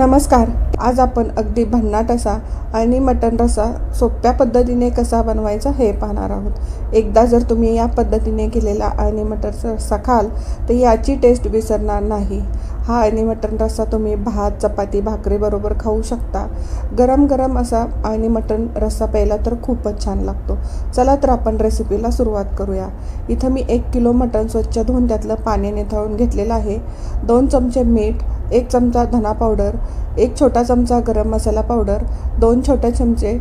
नमस्कार. आज आपण अगदी भन्नाट असा आणि मटण रसा सोप्या पद्धतीने कसा बनवायचा हे पाहणार आहोत. एकदा जर तुम्ही या पद्धतीने केलेला आणि मटण रस्सा खाल तर याची टेस्ट विसरणार नाही. हा आणि मटण रस्सा तुम्ही भात चपाती भाकरीबरोबर खाऊ शकता. गरम गरम असा आणि मटण रस्सा प्यायला तर खूपच छान लागतो. चला तर आपण रेसिपीला सुरुवात करूया. इथं मी एक किलो मटण स्वच्छ धुवून त्यातलं पाणी निथळून घेतलेलं आहे. दोन चमचे मीठ एक चमचा धना पावडर एक छोटा चमचा गरम मसाला पावडर दोन छोटे चमचे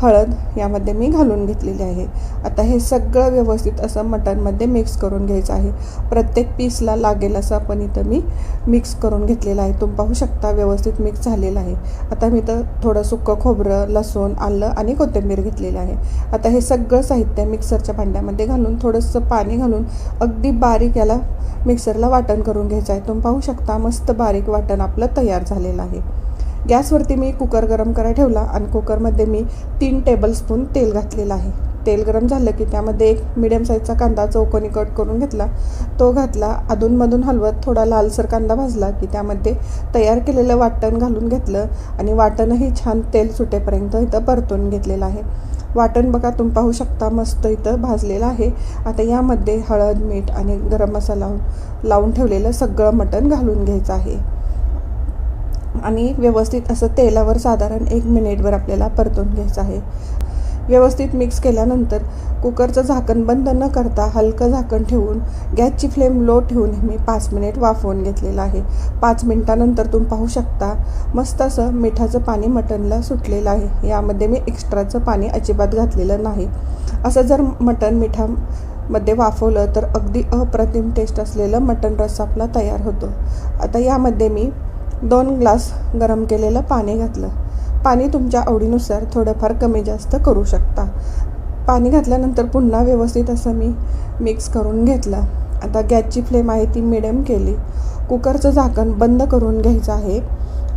हळद यामध्ये मी घालून घेतलेली आहे. आता हे सगळं व्यवस्थित असं मटणमध्ये मिक्स करून घ्यायचं आहे. प्रत्येक पीसला लागेल असं आपण इथं मी मिक्स करून घेतलेलं आहे. तुम्ही पाहू शकता व्यवस्थित मिक्स झालेलं आहे. आता मी तर थोडं सुक्कं खोबरं लसूण आलं आणि कोथिंबीर घेतलेलं आहे. आता हे सगळं साहित्य मिक्सरच्या भांड्यामध्ये घालून थोडंसं पाणी घालून अगदी बारीक याला मिक्सरला वाटण करून घ्यायचं आहे. तुम्ही पाहू शकता मस्त बारीक वाटण आपलं तयार झालेलं आहे. गॅसवरती मी कुकर गरम करायला ठेवला आणि कुकरमध्ये मी तीन टेबलस्पून तेल घातलेलं आहे. तेल गरम झालं की त्यामध्ये एक मिडियम साईजचा कांदा चौकोनी कट करून घेतला. तो घातला. अधूनमधून हलवत थोडा लालसर कांदा भाजला की त्यामध्ये तयार केलेलं वाटण घालून घेतलं आणि वाटणही छान तेल सुटेपर्यंत इथं परतून घेतलेलं आहे. वाटण बघा तुम्ही पाहू शकता मस्त इथं भाजलेलं आहे. आता यामध्ये हळद मीठ आणि गरम मसाला लावून ठेवलेलं सगळं मटण घालून घ्यायचं आहे. आणि व्यवस्थित असं तेलावर साधारण एक मिनिटभर आपल्याला परतून घ्यायचं आहे. व्यवस्थित मिक्स केल्यानंतर कुकरचं झाकण बंद न करता हलकं झाकण ठेवून गॅसची फ्लेम लो ठेवून मी पाच मिनिट वाफवून घेतलेलं आहे. पाच मिनटानंतर तुम्ही पाहू शकता मस्त असं मिठाचं पाणी मटणला सुटलेलं आहे. यामध्ये मी एक्स्ट्राचं पाणी अजिबात घातलेलं नाही. असं जर मटण मिठामध्ये वाफवलं तर अगदी अप्रतिम टेस्ट असलेलं मटण रस्सा आपला तयार होतो. आता यामध्ये मी दोन ग्लास गरम केलेलं पाणी घातलं. पाणी तुमच्या आवडीनुसार थोडंफार कमी जास्त करू शकता. पाणी घातल्यानंतर पुन्हा व्यवस्थित असं मी मिक्स करून घेतलं. आता गॅसची फ्लेम आहे ती मिडियम केली. कुकरचं झाकण बंद करून घ्यायचं आहे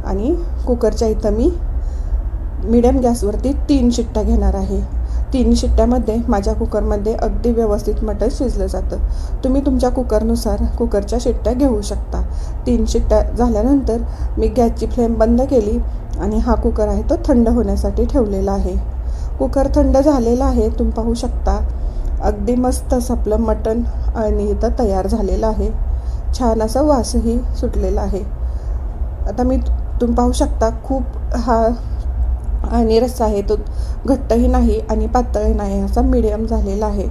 आणि कुकरच्या इथं मी मिडियम गॅसवरती तीन शिट्ट्या घेणार आहे. तीन शिट्ट्यामध्ये माझ्या कुकरमध्ये अगदी व्यवस्थित मटण शिजलं जातं. तुम्ही तुमच्या कुकरनुसार कुकरच्या शिट्ट्या घेऊ शकता. तीन शिट्ट्या झाल्यानंतर मी गॅसची फ्लेम बंद केली आणि हा कुकर आहे तो थंड होण्यासाठी ठेवलेला आहे. कुकर थंड झालेला आहे तुम्ही पाहू शकता. अगदी मस्त असं आपलं मटण आणि इथं तयार झालेलं आहे. छान असा वासही सुटलेला आहे. आता मी तुम्ही पाहू शकता खूप हा आणि रस्सा आहे तो घट्टही नाही आणि पातळही नाही असा मिडियम झालेला आहे.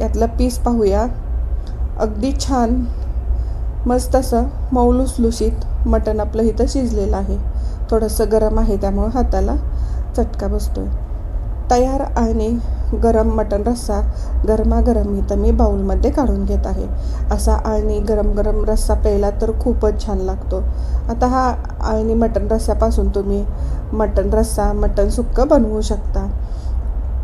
यातलं पीस पाहूया. अगदी छान मस्त असं मौलुसलुशीत मटण आपलं इथं शिजलेलं आहे. थोडंसं गरम आहे त्यामुळं हाताला चटका बसतो आहे तयार आणि गरम मटण रस्सा गरमागरम इथं मी बाऊलमध्ये काढून घेत आहे. असा आणि गरम गरम रस्सा प्यायला तर खूपच छान लागतो. आता हा आणि मटण रस्स्यापासून तुम्ही मटण रस्सा मटण सुक्कं बनवू शकता.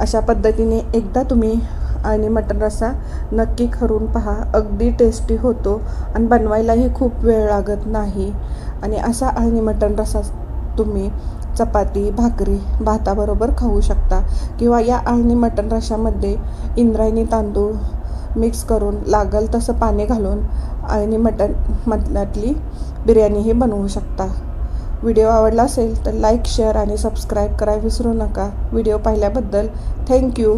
अशा पद्धतीने एकदा तुम्ही आणि मटण रस्सा नक्की करून पहा. अगदी टेस्टी होतो आणि बनवायलाही खूप वेळ लागत नाही. आणि असा आणि मटण रस्सा तुम्ही चपाती भाकरी भाताबरोबर खाऊ शकता किंवा या आळणी मटण रशामध्ये इंद्रायणी तांदूळ मिक्स करून लागल तसं पाणी घालून आळणी मटण मटणातली बिर्याणीही बनवू शकता. व्हिडिओ आवडला असेल तर लाईक शेअर आणि सबस्क्राईब करायला विसरू नका. व्हिडिओ पाहिल्याबद्दल थँक्यू.